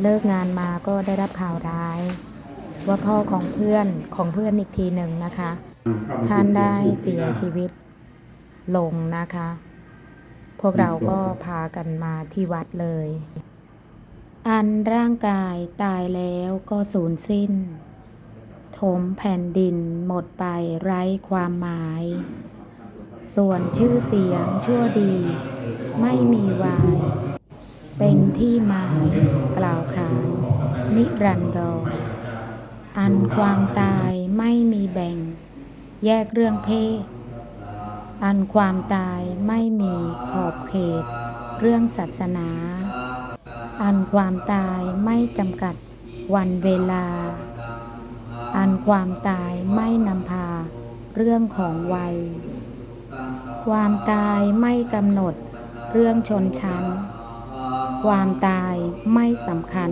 เลิกงานมาก็ได้รับข่าวร้าย ว่าพ่อของเพื่อนของเพื่อนอีกทีหนึ่งนะคะ ท่านได้เสียชีวิตลงนะคะ พวกเราก็พากันมาที่วัดเลย อันร่างกายตายแล้วก็สูญสิ้น ถมแผ่นดินหมดไปไร้ความหมาย ส่วนชื่อเสียงชั่วดี ไม่มีวาย เป็น ที่หมาย กล่าวขาน นิรันดรอันความตายไม่มีแบ่ง แยกเรื่องเพศ อันความตายไม่มีขอบเขต เรื่องศาสนา อันความตายไม่จำกัดวันเวลา อันความตายไม่นำพาเรื่องของวัย ความตายไม่กำหนดเรื่องชนชั้น ความตายไม่สำคัญ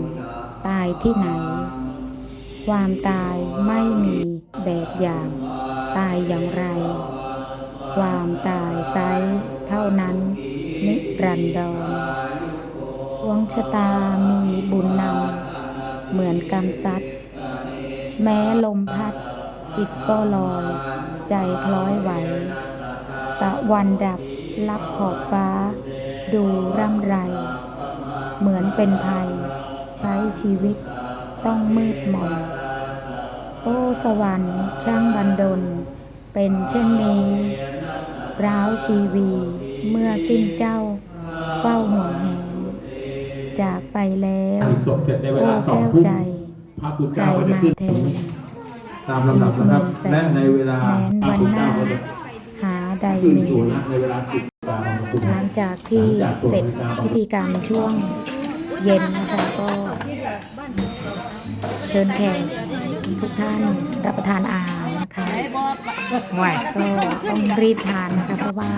ตายที่ไหน ความตายไม่มีแบบอย่าง ตายอย่างไร ความตายไซเท่านั้น นิรันดรดวงชะตามีบุญนำเหมือนกำซัดแม้ลมพัด จิตก็ลอย ใจคล้อยไหว ตะวันดับรับขอบฟ้า ดูร่ำไร เหมือนเป็นภัย ใช้ชีวิตต้องมืดมน โอ้สวรรค์ช่างบันดล เป็นเช่นนี้ร้าวชีวีเมื่อสิ้นเจ้า เฝ้าห่วงแหน จากไปแล้วถึงศพเสร็จในเวโอ้ลาสองแก้วทุ่มใจพระคุณใครเจ้าก็จะมาขึ้นแทนตามลำดับนะครับ และในเวลาแม้นพระวันคุณหน้าเจ้าก็จะหาใดขึ้นมีสู่นะในเวลาสิบกว่าของคุณ หลังจากที่เสร็จพิธีการช่วงเย็นนะคะก็ เชิญแขกทุกท่านรับประทานอาหารนะคะก็ต้องรีบทานนะคะเพราะว่า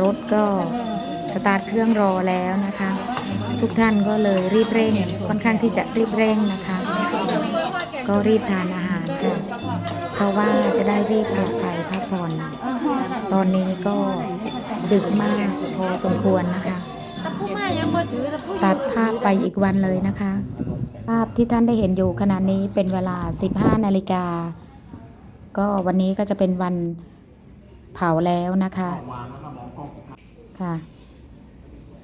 รถก็สตาร์ทเครื่องรอแล้วนะคะ ทุกท่านก็เลยรีบเร่งค่อนข้างที่จะรีบเร่งนะคะ ก็รีบทานอาหารค่ะเพราะว่าจะได้รีบกลับไปพักผ่อนตอนนี้ก็ ดึกมากพอสมควรนะคะ ตัดภาพไปอีกวันเลยนะคะ ภาพที่ท่านได้เห็นอยู่ขณะนี้เป็นเวลา 15 นาฬิกา ก็วันนี้ก็จะเป็นวันเผาแล้วนะคะค่ะ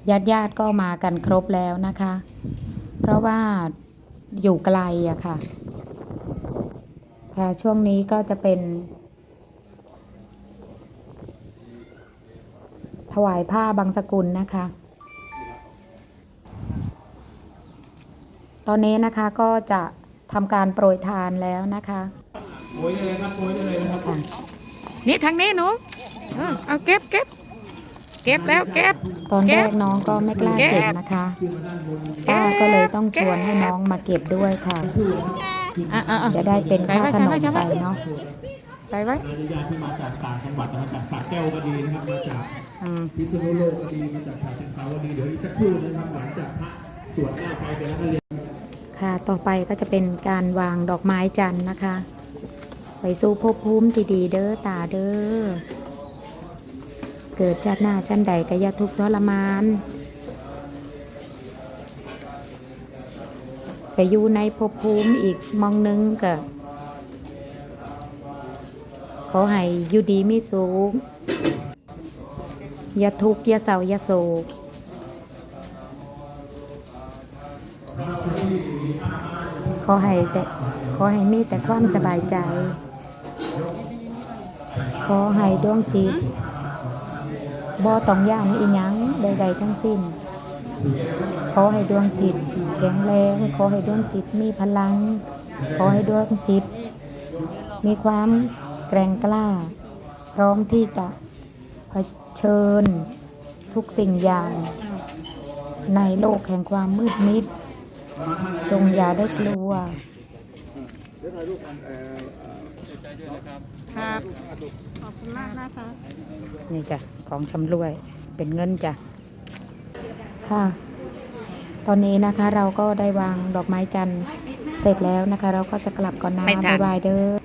ญาติญาติๆก็มากันครบแล้วนะคะ เพราะว่าอยู่ไกลอะค่ะ ค่ะช่วงนี้ก็จะเป็น วายผ้าบางสกุลนะคะ ตอนนี้นะคะก็จะทำการโปรยทานแล้วนะคะโอ้ยเลยครับโอ้ยเลยนะครับค่ะนี่ทางนี้หนูเออเอาเก็บเก็บเก็บแล้วเก็บตอนแรเก็กบน้องก็ไม่กล้าเก็บเก็บนะคะป้าก็เลยต้องชวนให้น้องมาเก็บด้วยค่ะอะอะอะจะได้เป็นค่าขนมใส่ไว้ไปเนาะ ใส่ไว้ญาติที่มาจากต่างจังหวัดนะครับจากสระแก้วก็ดีนะครับ มาจากอืมพิษณุโลกก็ดี มาจากฉะเชิงเทราก็ดี เดี๋ยวอีกสักครู่นะครับหลังจากพระสวดหน้าไปเดี๋ยวก็เรียนค่ะ ต่อไปก็จะเป็นการวางดอกไม้จันทร์นะคะ ไปสู้ภพภูมิที่ดีเด้อตาเด้อ เกิดชาติหน้าชั้นใดก็อย่าทุกข์ทรมานไปอยู่ในภพภูมิอีกหมองหนึงก็ ขอให้อยู่ดีไมีสูงอย่าทุกข์อย่าเศร้าอย่าโศกขอให้แต่ขอให้มีแต่ความสบายใจ ขอให้ดวงจิตบ่ต้องย่านอีหยังใดๆทั้งสิ้น ขอให้ดวงจิตแข็งแรง ขอให้ดวงจิตมีพลัง ขอให้ดวงจิต มีความ แกร่งกล้า พร้อมที่จะเผชิญทุกสิ่งอย่าง ในโลกแห่งความมืดมิด จงอย่าได้กลัวครับขอบคุณมากนะคะนี่จ้ะ ของชำรวยเป็นเงินจ้ะ ค่ะ ตอนนี้นะคะเราก็ได้วางดอกไม้จันทร์เสร็จแล้วนะคะ เราก็จะกลับก่อนนะไม่ทันบ๊ายบายเด้อ